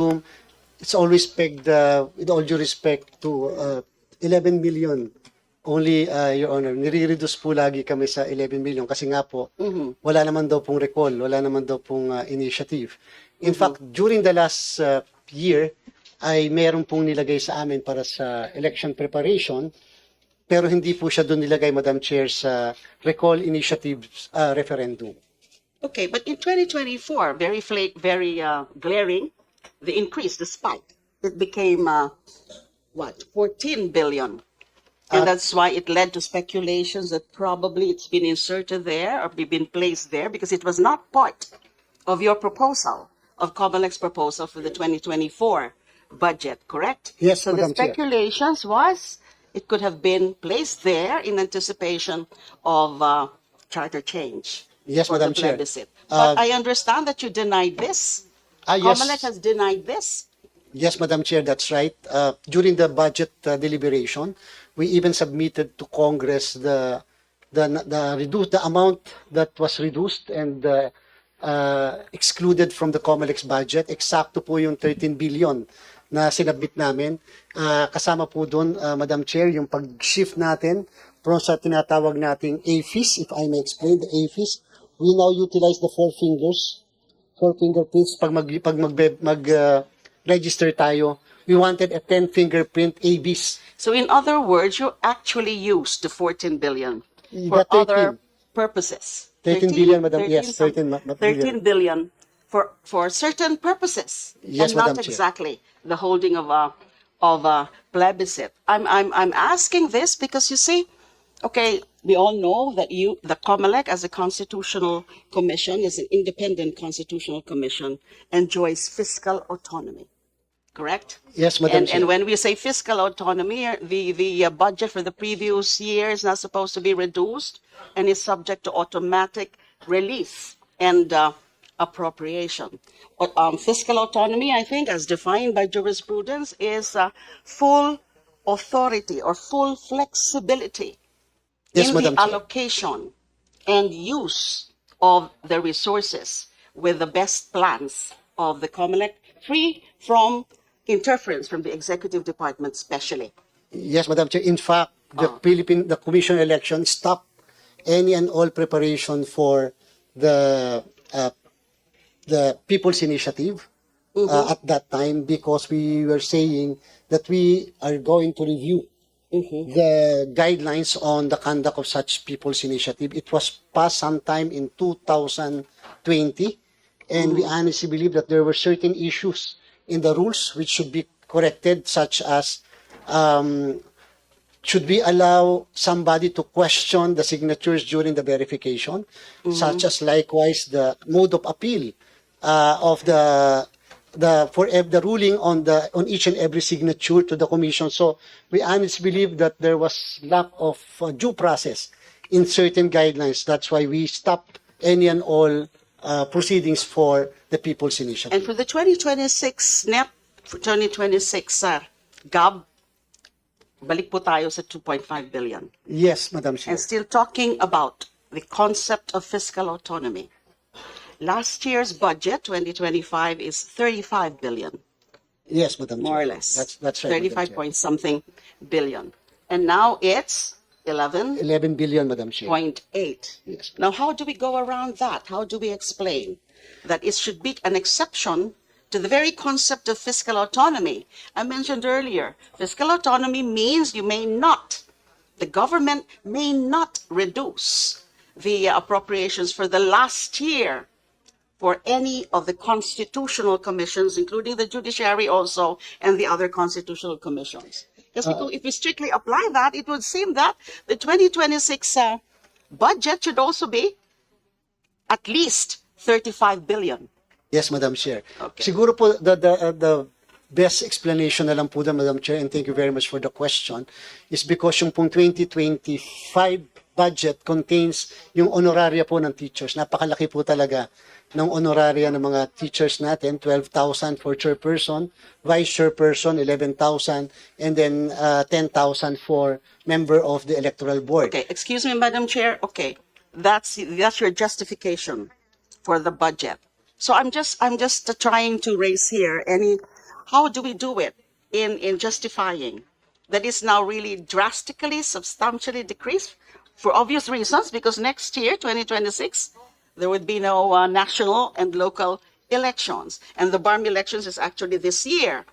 referendum, it's always pegged, uh, with all due respect, to uh, 11 million. Only, uh, Your Honor, nire-reduce po lagi kami sa 11 million kasi nga po, wala naman daw pong recall, wala naman daw pong uh, initiative. In fact, during the last uh, year, ay meron pong nilagay sa amin para sa election preparation, pero hindi po siya doon nilagay, Madam Chair, sa recall initiative uh, referendum. Okay, but in 2024, very fla- very uh, glaring, the increase, the spike, it became uh, what 14 billion, and Uh, that's why it led to speculations that probably it's been inserted there or be- been placed there because it was not part of your proposal of Comelec proposal for the 2024 budget, correct? Yes, So the Madam Chair. speculations was it could have been placed there in anticipation of uh, charter change. Yes, for Madam Chair. plebiscite. Uh, But I understand that you denied this. Ah, yes. Comelec has denied this. Yes, Madam Chair, that's right. Uh, during the budget uh, deliberation, we even submitted to Congress the the the reduced the amount that was reduced and uh, uh, excluded from the COMELEC's budget. Eksakto po yung 13 billion na sinabit namin. Uh, kasama po doon, uh, Madam Chair, yung pag-shift natin from sa tinatawag nating AFIS, if I may explain, the AFIS. We now utilize the four fingers four fingerprints pag mag pag mag, mag uh, register tayo we wanted a 10 fingerprint ABs So in other words, you actually used the 14 billion for The 13. other purposes. 13 billion, Madam. Yes, 13 ma- ma- 13 billion for for certain purposes. Yes, and not Madam Chair. exactly the holding of a of a plebiscite. I'm I'm I'm asking this because you see, okay, we all know that you the COMELEC as a constitutional commission, is an independent constitutional commission, enjoys fiscal autonomy. Correct? Yes, Madam And, Chair. and when we say fiscal autonomy, the, the uh, budget for the previous year is not supposed to be reduced and is subject to automatic release and uh, appropriation. But, Um, fiscal autonomy, I think, as defined by jurisprudence, is uh, full authority or full flexibility Yes, in Madam the Chair. allocation and use of the resources with the best plans of the COMELEC, free from interference from the executive department specially. Yes, Madam Chair. In fact, the Ah. Philippine the Commission election stopped any and all preparation for the uh, the People's Initiative uh, at that time because we were saying that we are going to review the guidelines on the conduct of such People's Initiative. It was passed sometime in 2020, and we honestly believe that there were certain issues in the rules which should be corrected, such as um, should we allow somebody to question the signatures during the verification, such as likewise the mode of appeal uh, of the the for the ruling on the on each and every signature to the commission. So we honestly believe that there was lack of uh, due process in certain guidelines. That's why we stopped any and all uh, proceedings for the People's Initiative. And for the 2026 NEP, for 2026 uh, GAB, balik po tayo sa 2.5 billion. yes, Madam Chair. and still talking about the concept of fiscal autonomy. Last year's budget, 2025, is 35 billion, Yes, Madam more or less. That's that's right. Madam 35 Chair. point something billion. And now it's 11.8. 11 billion, Madam Chair. Yes. Now, how do we go around that? How do we explain that it should be an exception to the very concept of fiscal autonomy? I mentioned earlier, fiscal autonomy means you may not, the government may not reduce the appropriations for the last year for any of the constitutional commissions, including the judiciary also, and the other constitutional commissions. Because Uh, if we strictly apply that, it would seem that the 2026 uh, budget should also be at least 35 billion. Yes, Madam Chair. Okay. Siguro po the the uh, the best explanation na lang po Madam Chair, and thank you very much for the question, is because yung pong 2025 budget contains yung honoraria po ng teachers. Napakalaki po talaga ng honoraria ng mga teachers natin, 12,000 for chairperson, vice chairperson, 11,000, and then uh, 10,000 for member of the electoral board. Okay, excuse me, Madam Chair. Okay, that's that's your justification for the budget. So I'm just I'm just trying to raise here any how do we do it in in justifying that is now really drastically substantially decreased for obvious reasons because next year 2026 there would be no uh, national and local elections and the BARM elections is actually this year.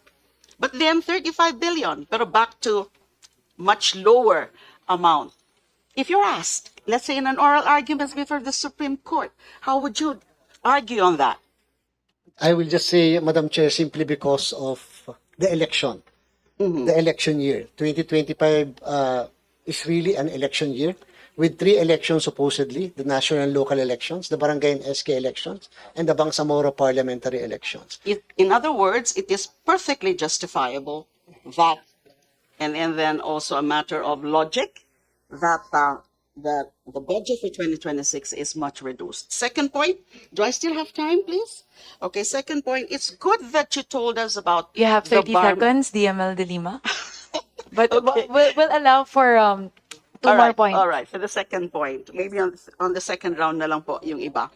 But then 35 billion pero back to much lower amount. If you're asked, let's say in an oral argument before the Supreme Court, how would you argue on that? I will just say, Madam Chair, simply because of the election, the election year. 2025 uh, is really an election year with three elections supposedly, the national and local elections, the barangay and SK elections, and the Bangsamoro parliamentary elections. It, in other words, it is perfectly justifiable that, and, and then also a matter of logic, that uh, that the budget for 2026 is much reduced. Second point, do I still have time, please? Okay, second point, it's good that you told us about You have the 30 bar- seconds, DML de Lima. But Okay. we'll, we'll allow for um, All more right. All right, for the second point, maybe on, the- on the second round na lang po yung iba.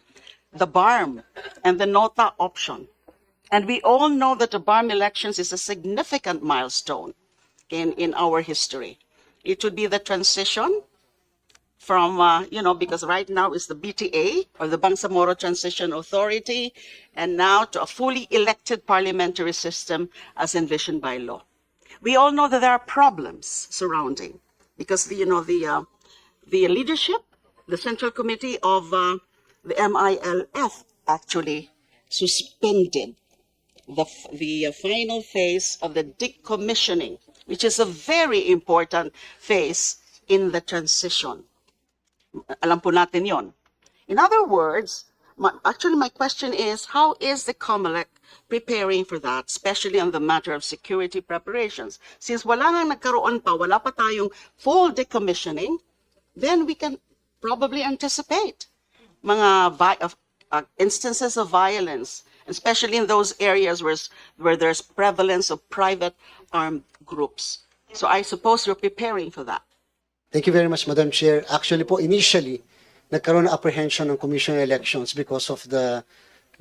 The BARM and the NOTA option. And we all know that the BARM elections is a significant milestone in, in our history. It would be the transition from, uh, you know, because right now is the BTA or the Bangsamoro Transition Authority, and now to a fully elected parliamentary system as envisioned by law. We all know that there are problems surrounding because the, you know the uh, the leadership, the Central Committee of uh, the MILF actually suspended the the uh, final phase of the decommissioning, which is a very important phase in the transition. Alam po natin yon. In other words, my, actually my question is, how is the COMELEC preparing for that, especially on the matter of security preparations? Since wala nga nagkaroon pa, wala pa tayong full decommissioning, then we can probably anticipate mga of, uh, instances of violence, especially in those areas where, where there's prevalence of private armed groups. So I suppose you're preparing for that. Thank you very much, Madam Chair. Actually po, initially, nagkaroon ng apprehension ng Commission on Elections because of the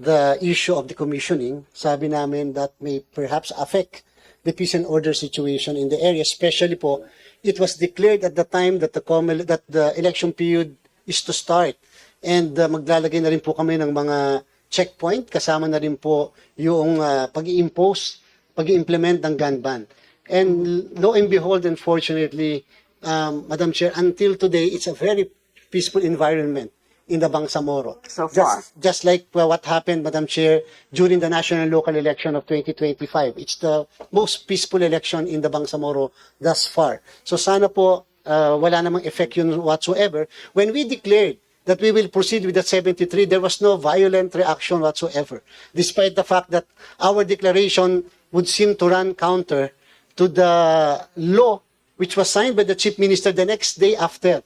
the issue of the commissioning. Sabi namin that may perhaps affect the peace and order situation in the area, especially po, it was declared at the time that the COMEL, that the election period is to start. And uh, maglalagay na rin po kami ng mga checkpoint, kasama na rin po yung uh, pag-i-impose, pag-i-implement ng gun ban. And lo and behold, unfortunately, um, Madam Chair, until today, it's a very peaceful environment in the Bangsamoro. So far. Just, just like uh, what happened, Madam Chair, during the national and local election of 2025. It's the most peaceful election in the Bangsamoro thus far. So sana po, uh, wala namang effect yun whatsoever. When we declared that we will proceed with the 73, there was no violent reaction whatsoever. Despite the fact that our declaration would seem to run counter to the law which was signed by the Chief Minister the next day after.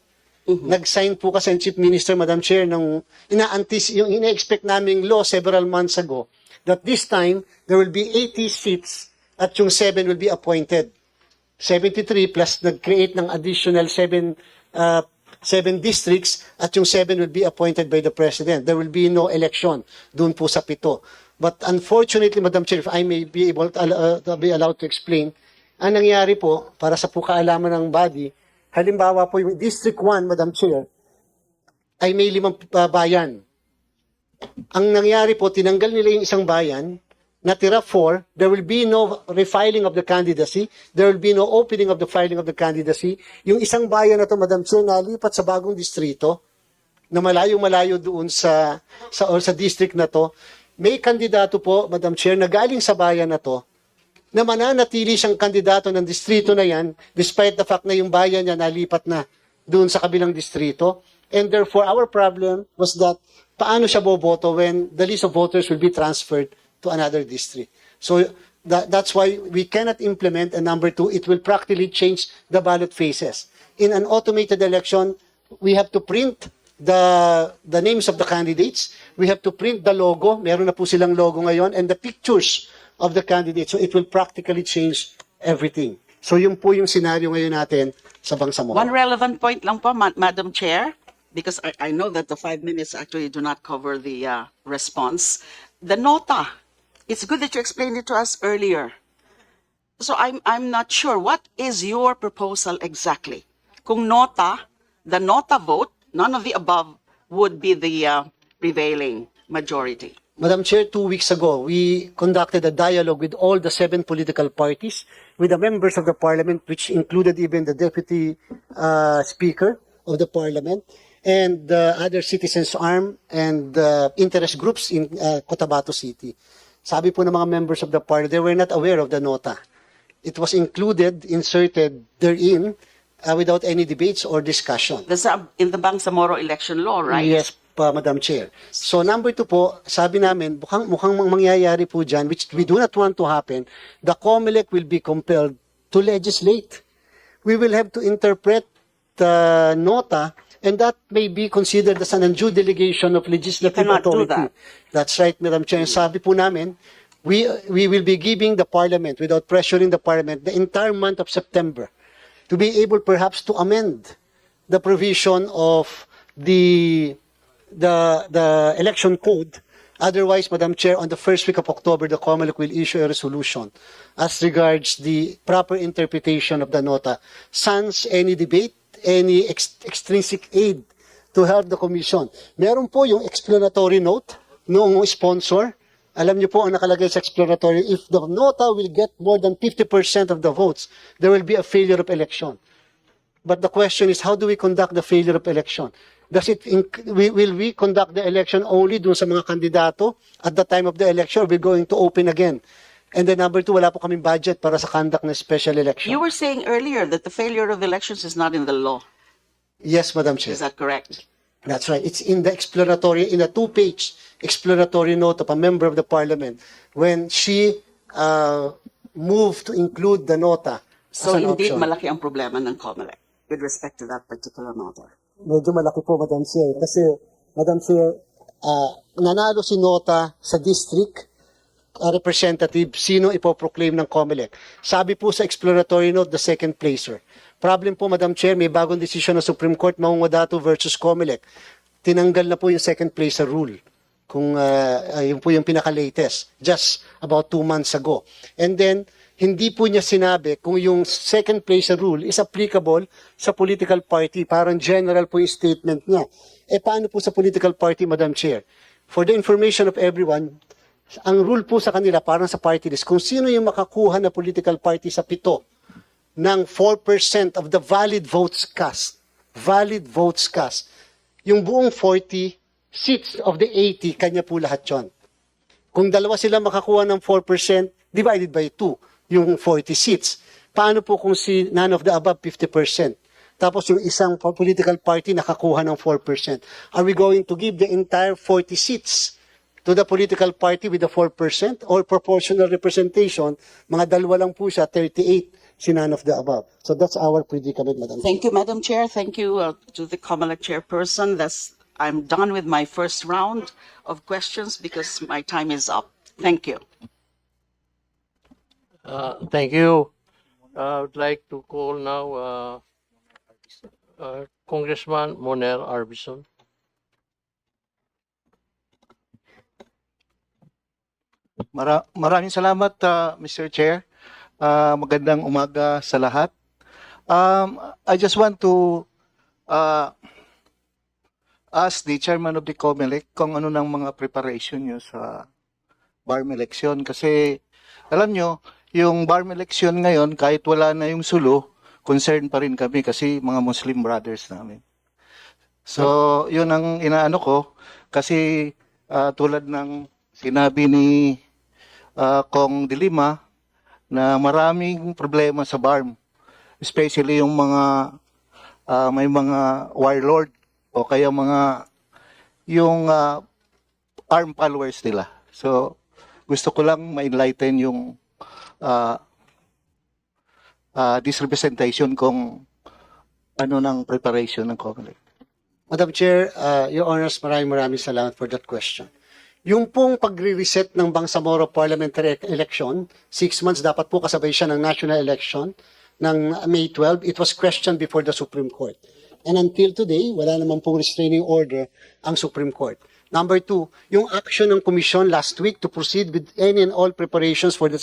Nag-sign po kasi ang Chief Minister, Madam Chair, ng ina-antis, yung ina-expect naming law several months ago, that this time, there will be 80 seats at yung 7 will be appointed. 73 plus nag-create ng additional 7 uh, 7 districts at yung 7 will be appointed by the President. There will be no election doon po sa pito. But unfortunately, Madam Chair, if I may be able to, uh, to be allowed to explain, ang nangyari po, para sa po kaalaman ng body, halimbawa po yung District 1, Madam Chair, ay may limang uh, bayan. Ang nangyari po, tinanggal nila yung isang bayan, natira four, there will be no refiling of the candidacy, there will be no opening of the filing of the candidacy. Yung isang bayan na to, Madam Chair, nalipat sa bagong distrito, na malayo-malayo doon sa, sa, or sa district na to, may kandidato po, Madam Chair, na galing sa bayan na to, na mananatili siyang kandidato ng distrito na yan despite the fact na yung bayan niya nalipat na doon sa kabilang distrito. And therefore, our problem was that paano siya boboto when the list of voters will be transferred to another district. So that, that's why we cannot implement a number two. It will practically change the ballot faces. In an automated election, we have to print the the names of the candidates. We have to print the logo. Meron na po silang logo ngayon and the pictures of the candidates. So it will practically change everything. So yun po yung scenario ngayon natin sa Bangsamoro. One relevant point lang po, Ma- Madam Chair, because I, I know that the five minutes actually do not cover the uh, response. the nota. It's good that you explained it to us earlier. So I'm I'm not sure what is your proposal exactly. Kung nota, the nota vote, none of the above would be the uh, prevailing majority. Madam Chair, two weeks ago, we conducted a dialogue with all the seven political parties, with the members of the parliament, which included even the deputy uh, speaker of the parliament, and uh, other citizens' arm and uh, interest groups in uh, Cotabato City. Sabi po ng mga members of the parliament, they were not aware of the nota. It was included, inserted therein, uh, without any debates or discussion. That's in the Bangsamoro election law, right? Yes, pa, Madam Chair. So number two po, sabi namin, mukhang, mukhang mang- mangyayari po dyan, which we do not want to happen, the COMELEC will be compelled to legislate. We will have to interpret the nota and that may be considered as an undue delegation of legislative authority. that. That's right, Madam Chair. Sabi po namin, we, we will be giving the Parliament, without pressuring the Parliament, the entire month of September to be able perhaps to amend the provision of the the the election code. Otherwise, Madam Chair, on the first week of October, the COMELEC will issue a resolution as regards the proper interpretation of the nota, sans any debate, any ex- extrinsic aid to help the Commission. Meron po yung explanatory note noong sponsor. Alam niyo po ang nakalagay sa explanatory, if the nota will get more than 50% of the votes, there will be a failure of election. But the question is, how do we conduct the failure of election? Does it will we conduct the election only dun sa mga kandidato at the time of the election or we're going to open again? And then number two, wala po kaming budget para sa conduct ng special election. You were saying earlier that the failure of elections is not in the law. yes, Madam Chair. Is that correct? That's right. It's in the explanatory, in a two-page explanatory note of a member of the parliament when she uh, moved to include the nota So indeed, option. malaki ang problema ng COMELEC with respect to that particular nota. Medyo malaki po, Madam Chair. Kasi, Madam Chair, ah, nanalo si Nota sa district ah, representative, sino ipoproclaim ng COMELEC. Sabi po sa explanatory note, the second placer. Problem po, Madam Chair, may bagong desisyon ng Supreme Court, Maungadatu versus COMELEC. Tinanggal na po yung second placer rule. Kung ah, yun po yung pinaka-latest, just about two months ago. And then, hindi po niya sinabi kung yung second place rule is applicable sa political party. Parang general po yung statement niya. Eh paano po sa political party, Madam Chair? For the information of everyone, ang rule po sa kanila, parang sa party list, kung sino yung makakuha na political party sa pito ng 4% of the valid votes cast, valid votes cast, yung buong 40 seats of the 80, kanya po lahat yon. Kung dalawa sila makakuha ng 4%, divided by 2, yung 40 seats. Paano po kung si none of the above 50%? Tapos yung isang po- political party nakakuha ng 4%. Are we going to give the entire 40 seats to the political party with the 4% or proportional representation? Mga dalawa lang po siya, 38, si none of the above. So that's our predicament, Madam. Thank you, Madam Chair. Thank you uh, to the COMELEC chairperson. That's, I'm done with my first round of questions because my time is up. Thank you. Uh, Thank you. Uh, I would like to call now uh, uh, Congressman Moner Arbison. Mara- maraming salamat, uh, Mr. Chair. Uh, magandang umaga sa lahat. Um, I just want to uh, ask the chairman of the COMELEC kung ano ng mga preparation nyo sa BARM election. Kasi alam nyo, yung BARM election ngayon, kahit wala na yung sulo, concern pa rin kami kasi mga Muslim brothers namin. So, yun ang inaano ko kasi ah, tulad ng sinabi ni ah, Kong Dilima na maraming problema sa BARM. Especially yung mga ah, may mga warlord o kaya mga yung ah, arm followers nila. So, gusto ko lang ma-enlighten yung ah, ah, this representation kung ano ng preparation ng COMELEC. Madam Chair, uh, Your Honors, maraming maraming salamat for that question. Yung pong pagre-reset ng Bangsamoro parliamentary election, six months dapat po kasabay siya ng national election ng May 12, it was questioned before the Supreme Court. And until today, wala naman pong restraining order ang Supreme Court. Number two, yung action ng commission last week to proceed with any and all preparations for the